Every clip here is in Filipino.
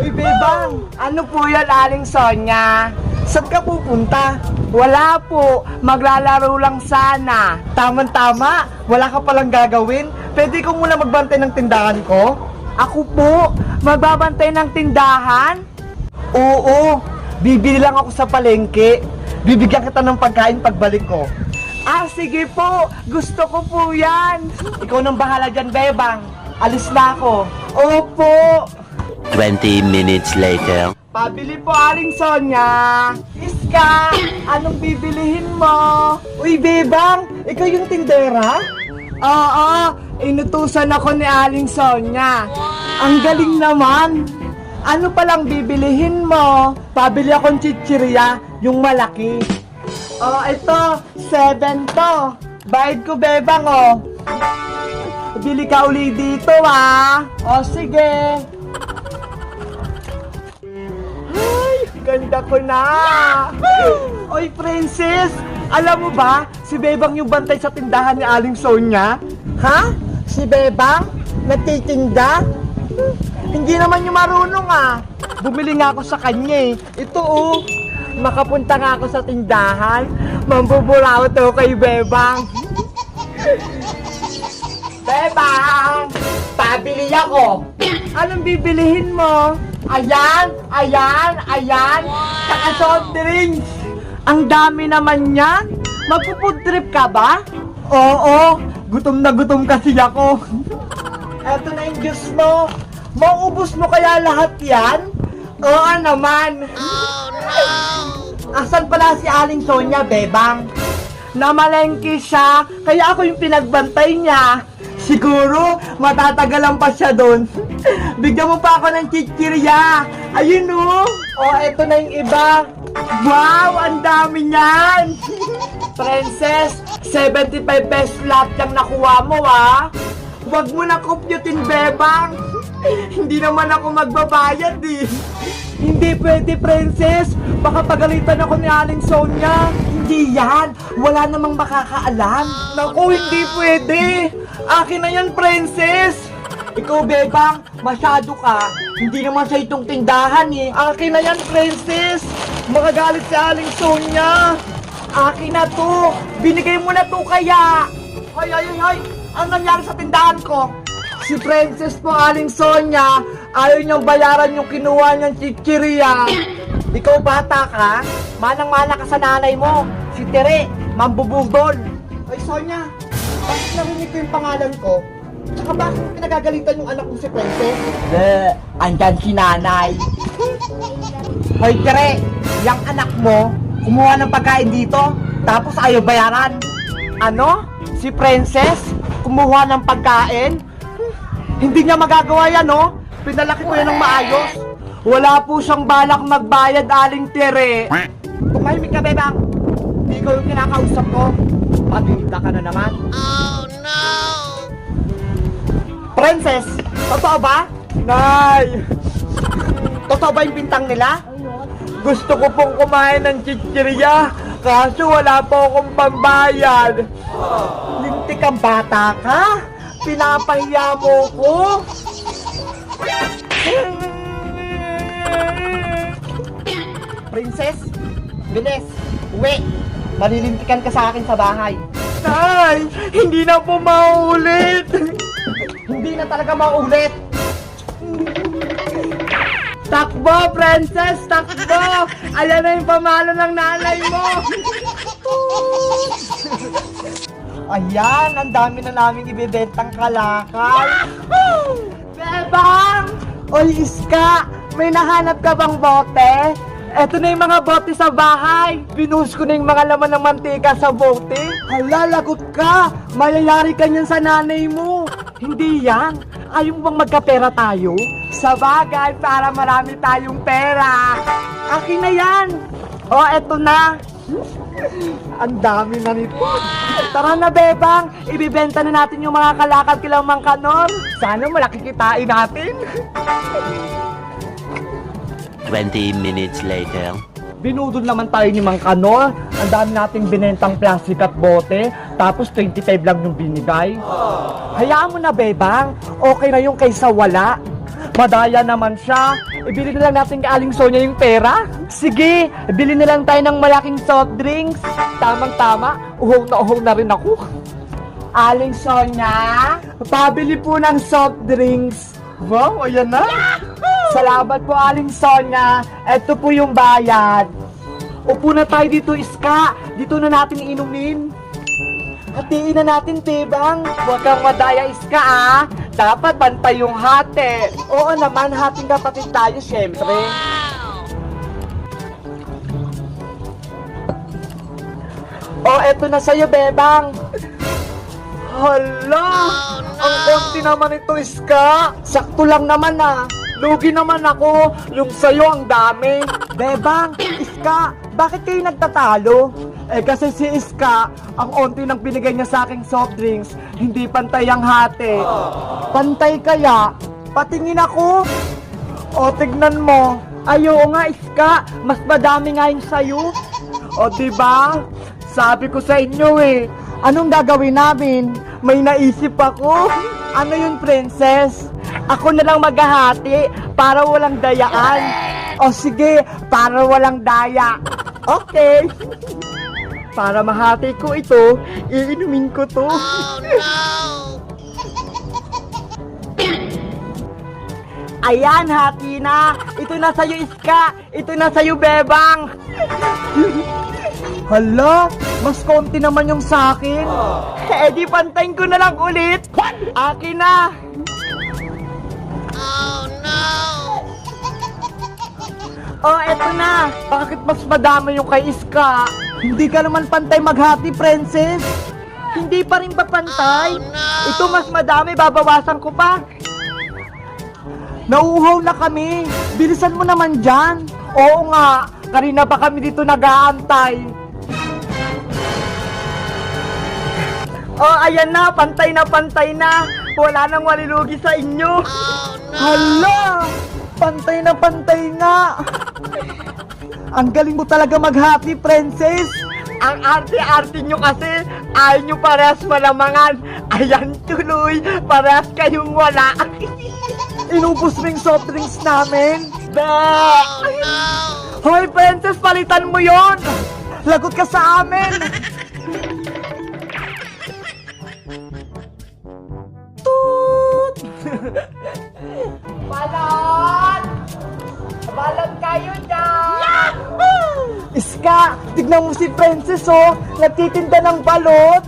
Uy, Bebang! Ano po yan, Aling Sonya? Saan ka pupunta? Wala po. Maglalaro lang sana. Tama-tama. Wala ka palang gagawin. Pwede ko muna magbantay ng tindahan ko? Ako po? Magbabantay ng tindahan? Oo. Bibili lang ako sa palengke. Bibigyan kita ng pagkain pagbalik ko. Ah, sige po. Gusto ko po yan. Ikaw nang bahala dyan, Bebang. Alis na ako. Opo. 20 minutes later. Pabili po, Aling Sonya. Iska, anong bibilihin mo? Uy, Bebang, ikaw yung tindera? Oo, inutusan ako ni Aling Sonya. Ang galing naman. Ano palang bibilihin mo? Pabili akong chichirya, yung malaki. Oh, ito, seven to. Bayad ko, Bebang, oh. Bili ka uli dito, ah. O, sige. Ay, ganda ko na! Oy, princess! Alam mo ba, si Bebang yung bantay sa tindahan ni Aling Sonya? Ha? Si Bebang? Nagtitinda? Hmm, Hindi naman yung marunong ah. Bumili nga ako sa kanya eh. Ito oh, makapunta nga ako sa tindahan. Mambubulaw to kay Bebang. Bebang! Pabili ako! Anong bibilihin mo? Ayan, ayan, ayan! Saka soft drinks! Ang dami naman yan! Magpufood trip ka ba? Oo, gutom na gutom kasi ako. Eto na yung juice mo. Mauubos mo kaya lahat yan? Oo naman. Oh no! Asan pala si Aling Sonya, Bebang? Namalengke siya, kaya ako yung pinagbantay niya. Siguro, matatagalan pa siya doon. Bigyan mo pa ako ng chichirya. Ayun o. Oh, eto na yung iba. Wow, ang dami niyan. Princess, 75 pesos lahat yung nakuha mo, ah. Huwag mo na kopyutin, Bebang. Hindi naman ako magbabayad, eh. Hindi pwede, princess. Baka pagalitan ako ni Aling Sonya. Hindi yan. Wala namang makakaalam. Naku, hindi pwede. Akin na yan, princess. Ikaw, Bebang, masyado ka. Hindi naman sa itong tindahan eh. Akin na yan, princess. Makagalit si Aling Sonya. Akin na to. Binigay mo na to kaya. Ay, ay, ay, ay. Ang nangyari sa tindahan ko? Si Princess po, Aling Sonya, ayaw niyang bayaran yung kinuha niyang chichirya. Ikaw bata ka, manang-mana ka sa nanay mo. Si Tere, mambubugol. Ay, Sonya, bakit narinig ko yung pangalan ko? Tsaka bakit mo pinagagalitan yung anak ko si Princess? Eh, andyan si nanay. Hoy, Tere, yung anak mo, kumuha ng pagkain dito, tapos ayaw bayaran. Ano? Si Princess? Kumuha ng pagkain? Hindi niya magagawa yan, no? Pinalaki ko yan ng maayos. Wala po siyang balak magbayad, aling tere. Tumahimik ka, bebang. Hindi ko yung kinakausap ko. Paghinda ka na naman. Oh, no! Princess, totoo ba? Nay! Totoo ba yung bintang nila? Gusto ko pong kumain ng chichirya, kaso wala po akong pambayad. Lintik ang bata ka? Pinapahiya mo ko? Princess, bilis, uwi. Malilintikan ka sa akin sa bahay. Tay, hindi na po maulit. hindi na talaga maulit. Takbo, princess! Takbo! Ayan na yung pamalo ng nanay mo! Ayan, ang dami na namin ibibentang kalakal. Bebang! Oy, Iska! May nahanap ka bang bote? Eto na yung mga bote sa bahay. Binuhos ko na yung mga laman ng mantika sa bote. Hala, lagot ka! Mayayari ka niyan sa nanay mo. Hindi yan. Ayaw bang magkapera tayo? Sa bagay, para marami tayong pera. Akin na yan. O, eto na. Ang dami na nito. Tara na, Bebang. Ibibenta na natin yung mga kalakal kila Mang Kanor. Sana malaki kitain natin. 20 minutes later. Binudol naman tayo ni Mang Kanor. Ang dami nating binentang plastic at bote. Tapos 25 lang yung binigay. Hayaan mo na, Bebang. Okay na yung kaysa wala. Madaya naman siya. Ibili na lang natin kay Aling Sonia yung pera. Sige, bili na lang tayo ng malaking soft drinks. Tamang-tama, uhong na uhong na rin ako. Aling Sonia, pabili po ng soft drinks. Wow, ayan na. Salamat po, Aling Sonia. Ito po yung bayad. Upo na tayo dito, Iska. Dito na natin inumin. Hatiin na natin, Tebang. Huwag kang madaya, Iska, ah. Dapat pantay yung hati. Oo naman, hating kapatid tayo, syempre. Oh, eto na sa'yo, Bebang. Hala! Ang konti naman ito, Iska. Sakto lang naman ah. Lugi naman ako. Yung sa'yo ang dami. Bebang, Iska, bakit kayo nagtatalo? Eh kasi si Iska, ang onti ng binigay niya sa aking soft drinks, hindi pantay ang hati. Pantay kaya? Patingin ako. O, tignan mo. Ayo nga, Iska. Mas madami nga yung sa'yo. O, diba? Sabi ko sa inyo eh. Anong gagawin namin? May naisip ako. Ano yun, princess? Ako na lang maghahati para walang dayaan. O sige, para walang daya. Okay. Para mahati ko ito, iinumin ko to. Ayan, hati na. Ito na sa'yo, Iska. Ito na sa'yo, Bebang. Hala, mas konti naman yung sa'kin. Eh di pantayin ko na lang ulit. Akin na. Oh, eto na. Bakit mas madami yung kay Iska? Hindi ka naman pantay maghati, princess. Hindi pa rin ba pantay? Ito mas madami, babawasan ko pa. Nauuhaw na kami. Bilisan mo naman dyan. Oo nga, kanina pa kami dito nag-aantay. Oh, ayan na, pantay na pantay na. Wala nang walilugi sa inyo. Hala! Pantay na pantay nga. Ang galing mo talaga maghati, princess. Ang arte-arte nyo kasi, ayaw nyo parehas malamangan. Ayan tuloy, parehas kayong wala. Inubos mo yung soft drinks namin. Be! Hoy, princess, palitan mo yon. Lagot ka sa amin. Tignan mo si Princess oh, nagtitinda ng balot.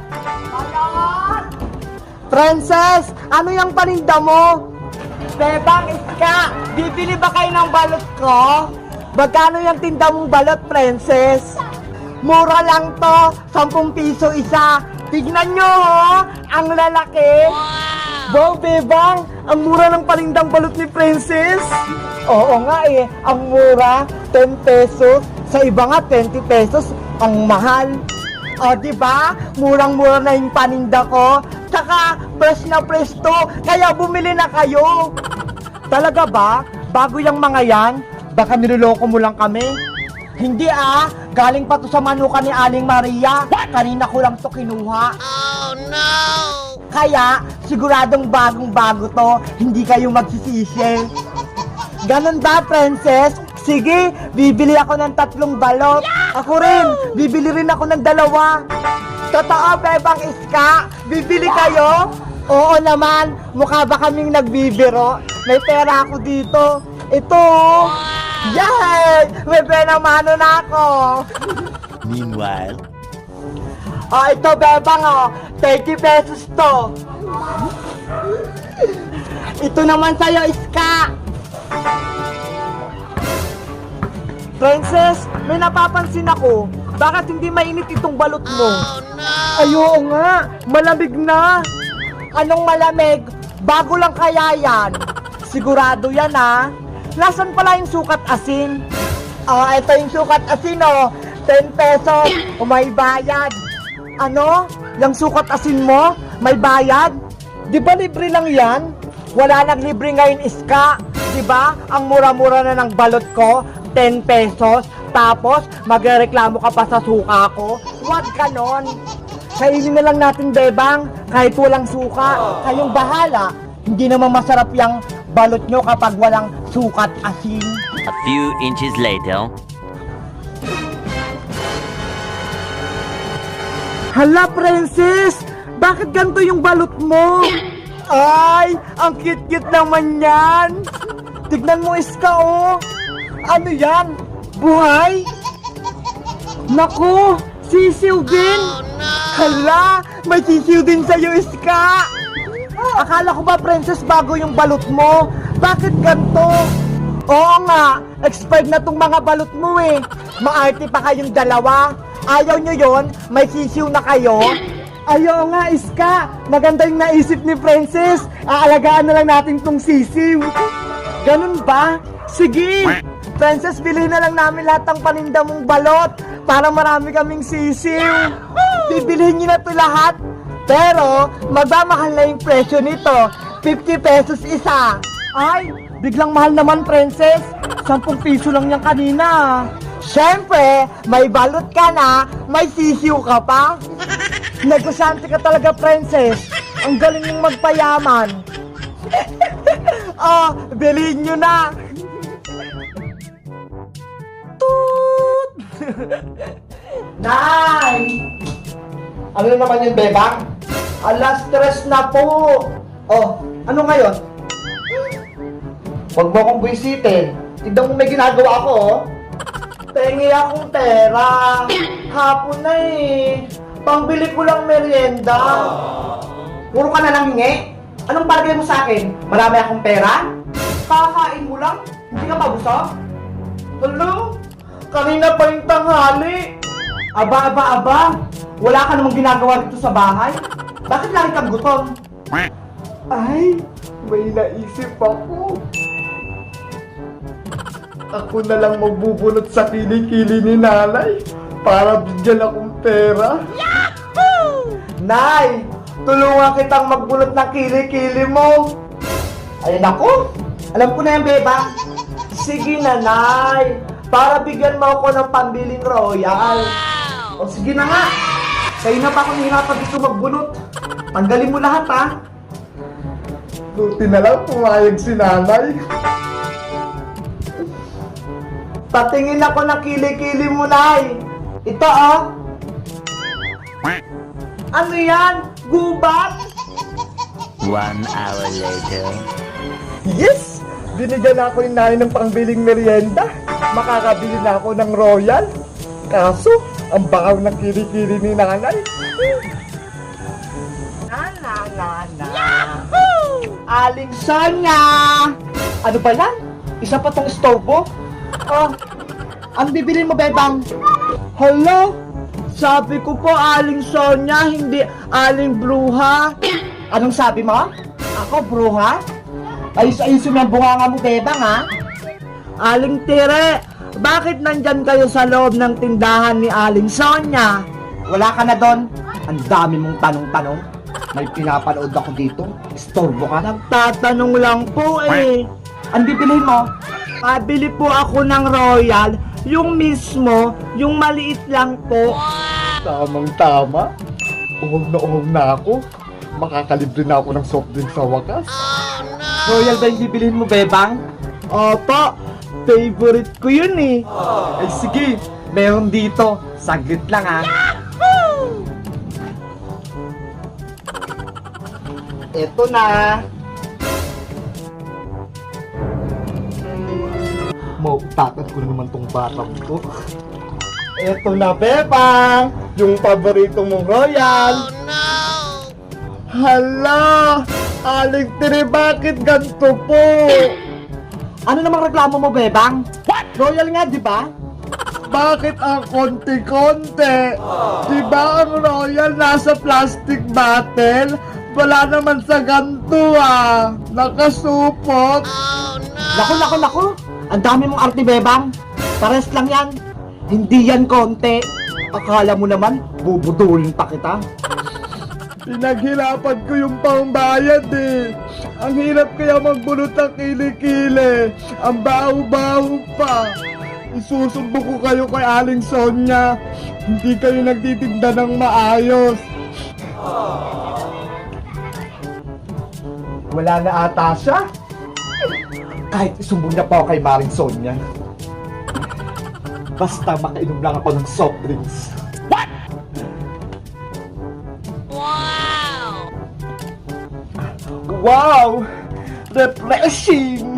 Balot! Princess, ano yung paninda mo? Bebang, Iska, bibili ba kayo ng balot ko? Magkano yung tinda mong balot, Princess? Mura lang to, 10 piso isa. Tignan nyo, oh, ang lalaki. Wow, Bebang, ang mura ng palindang balot ni Princess. Oo nga eh, ang mura, 10 pesos. Sa iba nga, 20 pesos, ang mahal. O, di ba? Murang-mura na yung paninda ko. Tsaka, fresh na fresh to, kaya bumili na kayo. Talaga ba? Bago yung mga yan? Baka niloloko mo lang kami? Hindi ah, galing pa to sa manuka ni Aling Maria. Kanina ko lang to kinuha. Kaya, siguradong bagong-bago to, hindi kayo magsisisi. Ganon ba, princess? Sige, bibili ako ng tatlong balot. Ako rin, bibili rin ako ng dalawa. Totoo, Bebang Iska? Bibili kayo? Oo naman, mukha ba kaming nagbibiro? May pera ako dito. Ito. Yay! May pera mano na ako. Meanwhile, Oh, ito, Bebang, oh. 30 pesos to. Ito naman sa'yo, Iska. Princess, may napapansin ako. Bakit hindi mainit itong balot mo? Ay, oo nga. Malamig na. Anong malamig? Bago lang kaya yan. Sigurado yan, ha? Nasaan pala yung sukat asin? Ah, ito yung sukat asin, oh. 10 pesos. O may bayad. Ano? Yung sukat asin mo? May bayad? Di ba libre lang yan? Wala nang libre ngayon iska. Di ba? Ang mura-mura na ng balot ko, 10 pesos. Tapos, magreklamo ka pa sa suka ko. Huwag ganon. Kainin na lang natin, Bebang, kahit walang suka. Kayong bahala. Hindi naman masarap yung balot nyo kapag walang sukat asin. A few inches later. Hala, princess! Bakit ganito yung balot mo? Ay, ang cute-cute naman yan! Tignan mo, Iska, oh! Ano yan? Buhay? Naku, sisiw din! Hala, may sisiw din sa'yo, Iska! Akala ko ba, princess, bago yung balot mo? Bakit ganito? Oo nga, expired na tong mga balot mo eh. Maarte pa kayong dalawa. Ayaw nyo yon? May sisiw na kayo? Ayaw nga, Iska. Maganda yung naisip ni Princess. Aalagaan na lang natin tong sisiw. Ganun ba? Sige. Princess, bilhin na lang namin lahat ng paninda mong balot para marami kaming sisiw. Bibilhin nyo na to lahat. Pero, magmamahal na yung presyo nito. 50 pesos isa. Ay, biglang mahal naman, princess. 10 piso lang yan kanina. Siyempre, may balot ka na, may sisiw ka pa. Negosyante ka talaga, princess. Ang galing yung magpayaman. oh, bilhin nyo na. Nay! Ano naman yun, Bebang? Alas stress na po. Oh, ano ngayon? Huwag mo akong buisitin. Tignan mo may ginagawa ko, oh. Tengi akong pera. Hapon na eh. Pangbili ko lang merienda. Puro ka na lang hingi? Anong palagay mo sa akin? Marami akong pera? Kakain mo lang? Hindi ka pa busog? Hello? Kanina pa yung tanghali. Aba, aba, aba. Wala ka namang ginagawa dito sa bahay? Bakit lagi kang gutom? Ay, may naisip ako. Ako na lang magbubunot sa kilikili ni nanay para bigyan akong pera. Yahoo! Nay, tulungan kitang magbunot ng kilikili mo. Ay nako, alam ko na yan, beba. Sige na, Nay. Para bigyan mo ako ng pambiling royal. O sige na nga. Kayo na pa ako nahirapan dito magbunot. Tanggalin mo lahat, ha? Buti na lang pumayag si nanay. Patingin ako ng kilikili mo, Nay. Ito, oh. Ano yan? Gubat? One hour later. Yes! Binigyan ako ni nanay ng pangbiling merienda. Makakabili na ako ng royal. Kaso, ang bakaw ng kilikili ni nanay. Na, na, na, na. Aling Sonya! Ano ba yan? Isa pa tong storbo? Oh, ang bibili mo, Bebang? Hala, sabi ko po, Aling Sonya, hindi Aling Bruha. Anong sabi mo? Ako, Bruha? Ayos-ayos yung bunganga mo, Bebang, ha? Aling Tire, bakit nandyan kayo sa loob ng tindahan ni Aling Sonya? Wala ka na doon? Ang dami mong tanong-tanong. May pinapanood ako dito. Istorbo ka. Nagtatanong lang po eh. Ang bibilihin mo? Pabili po ako ng Royal. Yung mismo, yung maliit lang po. Tamang tama. Uhog na uhog na ako. Makakalibre na ako ng soft drink sa wakas. Royal ba yung bibilihin mo, Bebang? Opo, favorite ko yun eh. Ay sige, meron dito. Saglit lang ah. Ito na. Mautakan ko na naman tong batang to. Ito na, Bebang! Yung paborito mong royal! Hala! Aling Tiri, bakit ganito po? Ano namang reklamo mo, Bebang? What? Royal nga, di ba? Bakit ang konti-konti? Di ba ang royal nasa plastic bottle? Wala naman sa ganto ah. Nakasupot. Naku, naku, naku. Ang dami mong arte, Bebang. Pares lang yan. Hindi yan konti. Akala mo naman, bubudulin pa kita. Pinaghirapan ko yung pangbayad eh. Ang hirap kaya magbunot ng kilikili. Ang baho-baho pa. Isusumbo ko kayo kay Aling Sonya. Hindi kayo nagtitinda ng maayos. Wala na ata siya. Kahit isumbong na pa ako kay Maring Sonia. Basta makainom lang ako ng soft drinks. Wow! Wow! Refreshing!